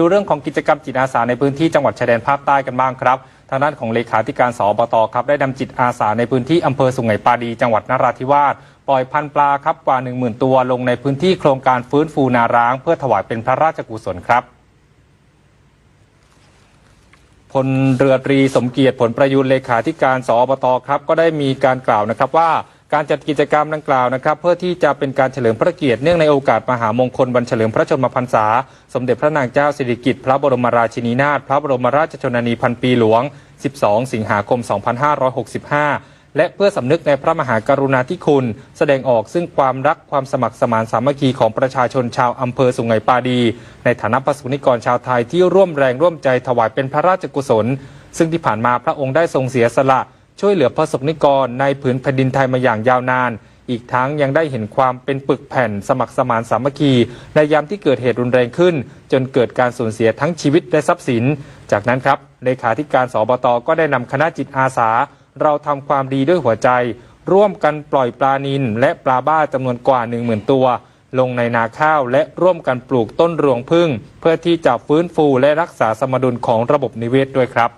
ดูเรื่องของกิจกรรมจิตอาสาในพื้นที่จังหวัดชายแดนภาคใต้กันบ้างครับ ทางด้านของเลขาธิการสอบตครับได้นำจิตอาสาในพื้นที่อำเภอสุงไหงปาดีจังหวัดนราธิวาสปล่อยพันปลาครับกว่า 10,000 ตัวลงในพื้นที่โครงการฟื้นฟูนาร้าง เพื่อถวายเป็นพระราชกุศลครับพลเรือตรีสมเกียรติผลประยุนเลขาธิการสอบตครับ ก็ได้มีการกล่าวนะครับว่า การจัดกิจกรรมดังกล่าวนะครับ เพื่อที่จะเป็นการเฉลิมพระเกียรติเนื่องในโอกาสมหามงคลวันเฉลิมพระชนมพรรษา สมเด็จพระนางเจ้าสิริกิติ์พระบรมราชินีนาถพระบรมราชชนนีพันปีหลวง 12 สิงหาคม 2565 และเพื่อสำนึกในพระมหากรุณาธิคุณ แสดงออกซึ่งความรักความสมัครสมานสามัคคีของประชาชนชาวอำเภอสุงไหงปาดี ในฐานะประสบนิกรชาวไทยที่ร่วมแรงร่วมใจถวายเป็นพระราชกุศล ซึ่งที่ผ่านมาพระองค์ได้ทรงเสียสละ ช่วยเหลือพระสบนิกรในผืนแผ่นดินไทยมาอย่างยาวนาน อีกทั้งยังได้เห็นความเป็นปึกแผ่นสมัครสมานสามัคคี ในยามที่เกิดเหตุรุนแรงขึ้น จนเกิดการสูญเสียทั้งชีวิตและทรัพย์สิน จากนั้นครับเลขาธิการสบตก็ได้นำคณะจิตอาสา เราทำความดีด้วยหัวใจ ร่วมกันปล่อยปลานิลและปลาบ้าจำนวนกว่า 10,000 ตัว ลงในนาข้าวและร่วมกันปลูกต้นรวงพึ่ง เพื่อที่จะฟื้นฟูและรักษาสมดุลของระบบนิเวศด้วยครับ